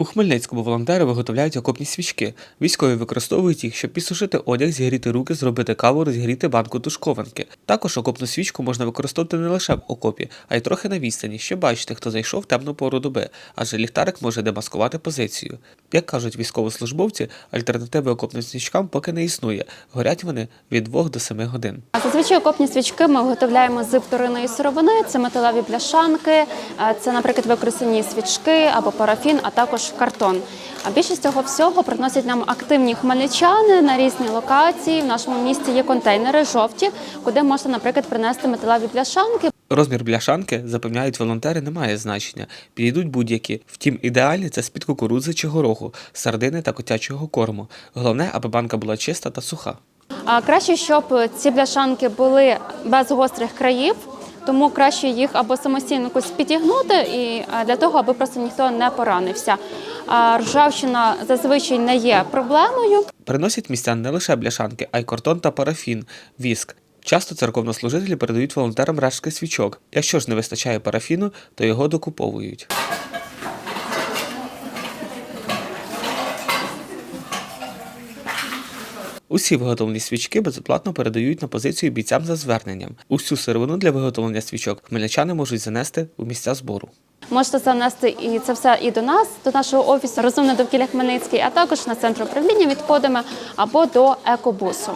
У Хмельницькому волонтери виготовляють окопні свічки. Військові використовують їх, щоб підсушити одяг, зігріти руки, зробити каву, розігріти банку тушкованки. Також окопну свічку можна використовувати не лише в окопі, а й трохи на відстані, щоб бачити, хто зайшов в темну пору доби, адже ліхтарик може демаскувати позицію. Як кажуть військовослужбовці, альтернативи окопним свічкам поки не існує. Горять вони від 2 до 7 годин. А Зазвичай окопні свічки ми виготовляємо з вторинної сировини. Це металеві бляшанки, е, це, наприклад, використані свічки або парафін, а також картон. А більшість цього всього приносять нам активні хмельничани на різні локації. В нашому місті є контейнери жовті, куди можна, наприклад, принести металеві бляшанки. Розмір бляшанки, запевняють волонтери, не має значення. Підійдуть будь-які. Втім, ідеальні це з-під кукурудзи чи гороху, сардини та котячого корму. Головне, аби банка була чиста та суха. А краще, щоб ці бляшанки були без гострих країв. Тому краще їх або самостійно якось підігнути, і для того, аби просто ніхто не поранився. Ржавчина зазвичай не є проблемою. Приносять містян не лише бляшанки, а й картон та парафін, віск. Часто церковнослужителі передають волонтерам рештки свічок. Якщо ж не вистачає парафіну, то його докуповують. Усі виготовлені свічки безоплатно передають на позицію бійцям за зверненням. Усю сировину для виготовлення свічок хмельничани можуть занести у місця збору. Можете занести і це все і до нас, до нашого офісу Розумне довкілля Хмельницький, а також на центр управління відходами або до екобусу.